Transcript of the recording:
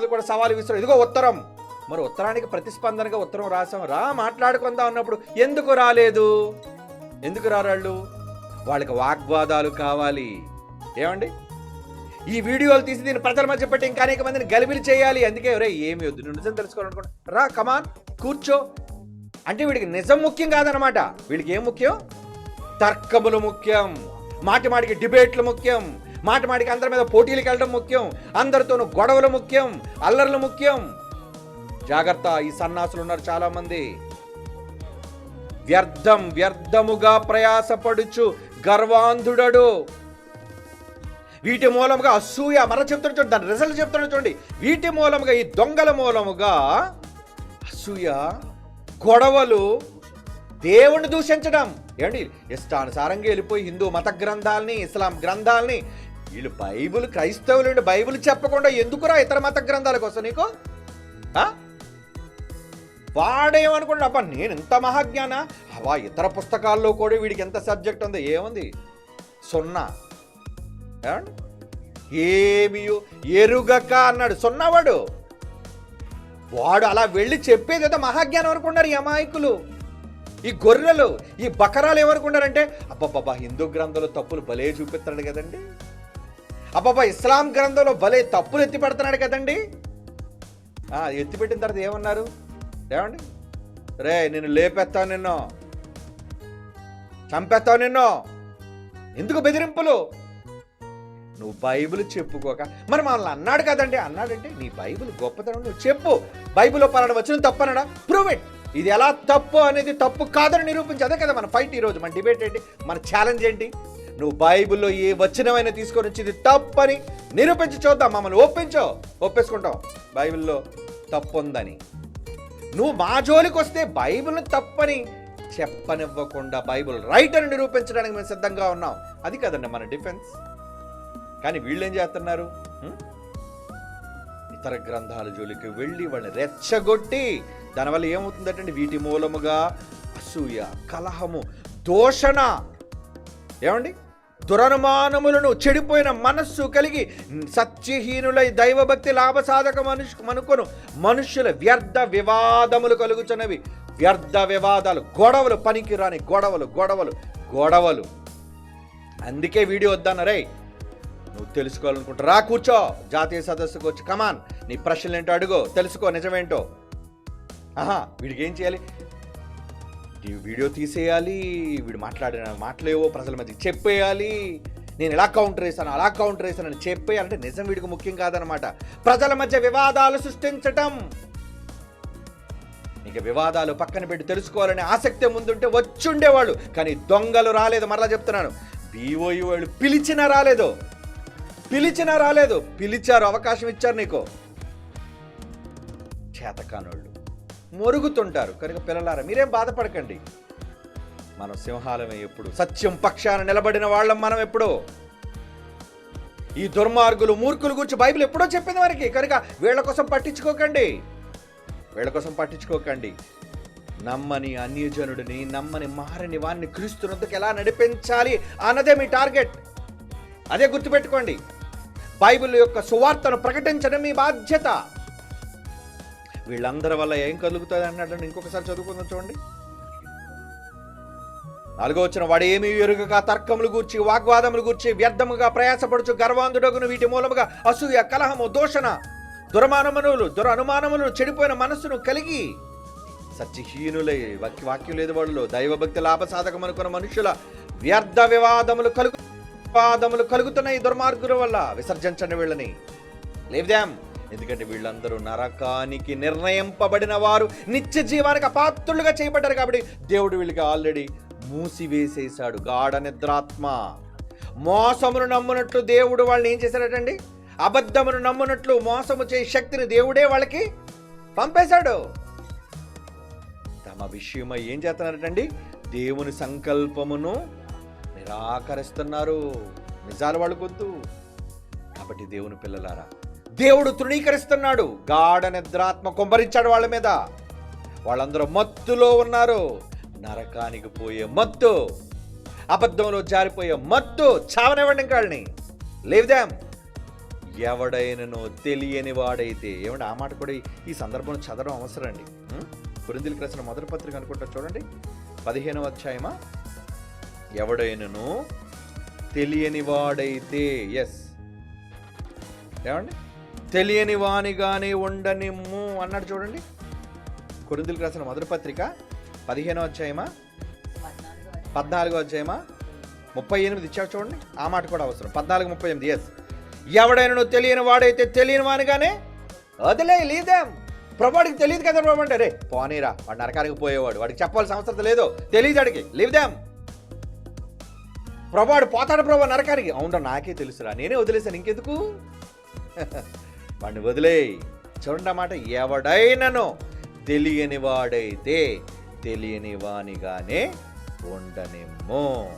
మీద కూడా సవాలు విసురు ఇదిగో ఉత్తరం. మరి ఉత్తరానికి ప్రతిస్పందనగా ఉత్తరం రాసాం రా మాట్లాడుకుందాం అన్నప్పుడు ఎందుకు రాలేదు? ఎందుకు రారాళ్ళు? వాళ్ళకి వాగ్వాదాలు కావాలి. ఏమండి? ఈ వీడియోలు తీసి దీన్ని ప్రజల మధ్య పెట్టి ఇంకా అనేక మందిని గలిబిలి చేయాలి. అందుకే రే ఏమి వద్దు. నువ్వు నిజం తెలుసుకోవాలనుకుంటా రా కమాన్ కూర్చో. అంటే వీడికి నిజం ముఖ్యం కాదనమాట వీడికి ఏం ముఖ్యం? తర్కములు ముఖ్యం. మాటి మాటికి డిబేట్లు ముఖ్యం. మాట మాటికి అందరి మీద పోటీలకు వెళ్ళడం ముఖ్యం. అందరితోనూ గొడవలు ముఖ్యం అల్లర్లు ముఖ్యం. జాగ్రత్త ఈ సన్నాసులు ఉన్నారు చాలామంది. వ్యర్థం వ్యర్థముగా ప్రయాసపడుచు గర్వాంధుడడు. వీటి మూలముగా అసూయ మన చెప్తున్న చూడండి దాని రిజల్ట్ చెప్తున్న చూడండి. వీటి మూలముగా ఈ దొంగల మూలముగా అసూయ గొడవలు దేవుణ్ణి దూషించడం. ఏమండి? ఇష్టానుసారంగా వెళ్ళిపోయి హిందూ మత గ్రంథాలని ఇస్లాం గ్రంథాలని వీళ్ళు బైబిల్ క్రైస్తవులు బైబుల్ చెప్పకుండా ఎందుకురా ఇతర మత గ్రంథాలకు వస్తా నీకు? ఆ? అబ్బా నేను ఇంత మహాజ్ఞాన? అవా ఇతర పుస్తకాల్లో కూడా వీడికి ఎంత సబ్జెక్ట్ ఉందో? ఏముంది? సున్నా. ఏమండి? ఏమి ఎరుగక అన్నాడు. సున్నావాడు వాడు. అలా వెళ్ళి చెప్పేది ఏదో మహాజ్ఞానం అనుకున్నారు ఈ అమాయకులు. ఈ గొర్రెలు ఈ బకరాలు ఏమనుకున్నారంటే అబ్బబ్బబ్బా హిందూ గ్రంథంలో తప్పులు భలే చూపిస్తున్నాడు కదండి. అబ్బాబా ఇస్లాం గ్రంథంలో భలే తప్పులు ఎత్తి పెడుతున్నాడు కదండి. ఎత్తిపెట్టిన తర్వాత ఏమన్నారు? ఏమండి? రే నేను లేపెత్తాను నిన్ను. చంపేస్తావు నిన్ను. ఎందుకు బెదిరింపులు? నువ్వు బైబిల్ చెప్పుకోక. మరి మనల్ని అన్నాడు కదండి. అన్నాడంటే నీ బైబిల్ గొప్పతనం నువ్వు చెప్పు. బైబిల్లో పలానా వచ్చిన తప్పు అన్నాడా ప్రూవ్ ఇట్ ఇది ఎలా తప్పు అనేది తప్పు కాదని నిరూపించి అదే కదా మన ఫైట్ ఈరోజు. మన డిబేట్ ఏంటి? మన ఛాలెంజ్ ఏంటి? నువ్వు బైబిల్లో ఏ వచనమైనా తీసుకొని వచ్చింది తప్పని నిరూపించి చూద్దాం మమ్మల్ని ఒప్పించో. ఒప్పేసుకుంటాం. బైబిల్లో తప్పు ఉందని నువ్వు మా జోలికి వస్తే బైబిల్ని తప్పని చెప్పనివ్వకుండా బైబిల్ రైట్ అని నిరూపించడానికి మేము సిద్ధంగా ఉన్నాం. అది కదండి మన డిఫెన్స్. కానీ వీళ్ళు ఏం చేస్తున్నారు ఇతర గ్రంథాల జోలికి వెళ్ళి వాళ్ళని రెచ్చగొట్టి దానివల్ల ఏమవుతుందంటే వీటి మూలముగా అసూయ కలహము దోషణ. ఏమండి? దురనుమానములను చెడిపోయిన మనస్సు కలిగి సత్యహీనులై దైవభక్తి లాభసాధక మనుషు మనుకొను. మనుష్యుల వ్యర్థ వివాదములు కలుగుతున్నవి వ్యర్థ వివాదాలు గొడవలు పనికిరాని గొడవలు గొడవలు గొడవలు. అందుకే వీడియో వద్దన్నరే నువ్వు తెలుసుకోవాలనుకుంటా రా కూర్చో జాతీయ సదస్సుకు వచ్చి కమాన్ నీ ప్రశ్నలు ఏంటో అడుగో తెలుసుకో నిజమేంటో. ఆహా వీడికి ఏం చేయాలి? ఈ వీడియో తీసేయాలి వీడు మాట్లాడిన మాటలేవో ప్రజల మధ్య చెప్పేయాలి. నేను ఇలా కౌంటర్ వేసాను అలా కౌంటర్ వేసాను అని చెప్పేయాలంటే నిజం వీడికి ముఖ్యం కాదనమాట. ప్రజల మధ్య వివాదాలు సృష్టించటం. ఇక వివాదాలు పక్కన పెట్టి తెలుసుకోవాలనే ఆసక్తి ముందుంటే వచ్చుండేవాళ్ళు. కానీ దొంగలు రాలేదు మరలా చెప్తున్నాను. బీఓఈ వాళ్ళు పిలిచినా రాలేదు. పిలిచినా రాలేదు. పిలిచారు అవకాశం ఇచ్చారు నీకు. చేతకానోళ్ళు. మొరుగుతుంటారు. కనుక పిల్లలారా మీరేం బాధపడకండి. మనం సింహాలమే ఎప్పుడు సత్యం పక్షాన నిలబడిన వాళ్ళం మనం ఎప్పుడు. ఈ దుర్మార్గులు మూర్ఖుల గురించి బైబిల్ ఎప్పుడో చెప్పింది వారికి. కనుక వీళ్ళ కోసం పట్టించుకోకండి. వీళ్ళ కోసం పట్టించుకోకండి. నమ్మని అన్యజనుడిని నమ్మని మారని వారిని క్రీస్తునందుకు ఎలా నడిపించాలి అన్నదే మీ టార్గెట్. అదే గుర్తుపెట్టుకోండి. బైబిల్ యొక్క సువార్తను ప్రకటించడం మీ బాధ్యత. వీళ్ళందరి వల్ల ఏం కలుగుతుంది అన్నాడు ఇంకొకసారి చదువుకుందాం చూడండి. నాలుగో వచ్చిన వాడు ఏమి ఎరుగక తర్కములు గూర్చి వాగ్వాదములు గూర్చి వ్యర్థముగా ప్రయాసపడుచు గర్వాంధుడగును వీటి మూలముగా అసూయ కలహము దోషణ దురమానములు దురనుమానములు చెడిపోయిన మనస్సును కలిగి సత్యహీనులై వాక్య వాక్యం లేదు వాళ్ళు దైవభక్తి లాభసాధకం అనుకున్న మనుషుల వ్యర్థ వివాదములు కలుగు వివాదములు కలుగుతున్నాయి దుర్మార్గుల వల్ల. విసర్జించండి వీళ్ళని. లేవ్దాం ఎందుకంటే వీళ్ళందరూ నరకానికి నిర్ణయింపబడిన వారు నిత్య జీవానికి అపాత్రులుగా చేయబడ్డారు కాబట్టి దేవుడు వీళ్ళకి ఆల్రెడీ మూసివేసేశాడు. గాఢ నిద్రాత్మ. మోసమును నమ్మునట్లు దేవుడు వాళ్ళని ఏం చేశాడటండి? అబద్ధమును నమ్మునట్లు మోసము చేయ శక్తిని దేవుడే వాళ్ళకి పంపేశాడు. తమ విషయమై ఏం చేస్తున్నారటండి? దేవుని సంకల్పమును నిరాకరిస్తున్నారు. నిజాలు వాళ్ళకొద్దు. కాబట్టి దేవుని పిల్లలారా దేవుడు తృణీకరిస్తున్నాడు. గాఢ నిద్రాత్మ కుంభరించాడు వాళ్ళ మీద. వాళ్ళందరూ మత్తులో ఉన్నారు. నరకానికి పోయే మత్తు అబద్ధంలో జారిపోయే మత్తు చావనివ్వండి ఇంకాళ్ళని లేవుదాం ఎవడైనను తెలియని వాడైతే. ఏమంటే ఆ మాట కూడా ఈ- సందర్భం సందర్భంలో చదవడం అవసరం అండి. కురిందులకు రాసిన మొదటి పత్రిక అనుకుంటా చూడండి. పదిహేనవ అధ్యాయమా? ఎవడైనను తెలియని వాడైతే. ఎస్ ఏమండి? తెలియని వానిగానే ఉండనిమ్ము అన్నాడు చూడండి. కొరిందులకు రాసిన మొదటి పత్రిక పదిహేనో అధ్యాయమా? పద్నాలుగో అధ్యాయమా? ముప్పై ఎనిమిది ఇచ్చాడు చూడండి. ఆ మాట కూడా అవసరం. పద్నాలుగు ముప్పై ఎనిమిది. ఎస్ ఎవడైనా నువ్వు తెలియని వాడైతే తెలియని వానిగానే వదిలే లీదేం ప్రభాడికి తెలియదు కదా ప్రభు అంటే రే పోనీరా వాడు నరకానికి పోయేవాడు. వాడికి చెప్పాల్సిన అవసరం లేదు. తెలియదు అడిగి లీవ్దాం ప్రభాడు పోతాడు ప్రభా నరకానికి. అవునరా నాకే తెలుసురా. నేనే వదిలేశాను. ఇంకెందుకు? వాడిని వదిలేయ్. చూడండి మాట ఎవడైనను తెలియని వాడైతే తెలియని వానిగానే ఉండనిమ్ము.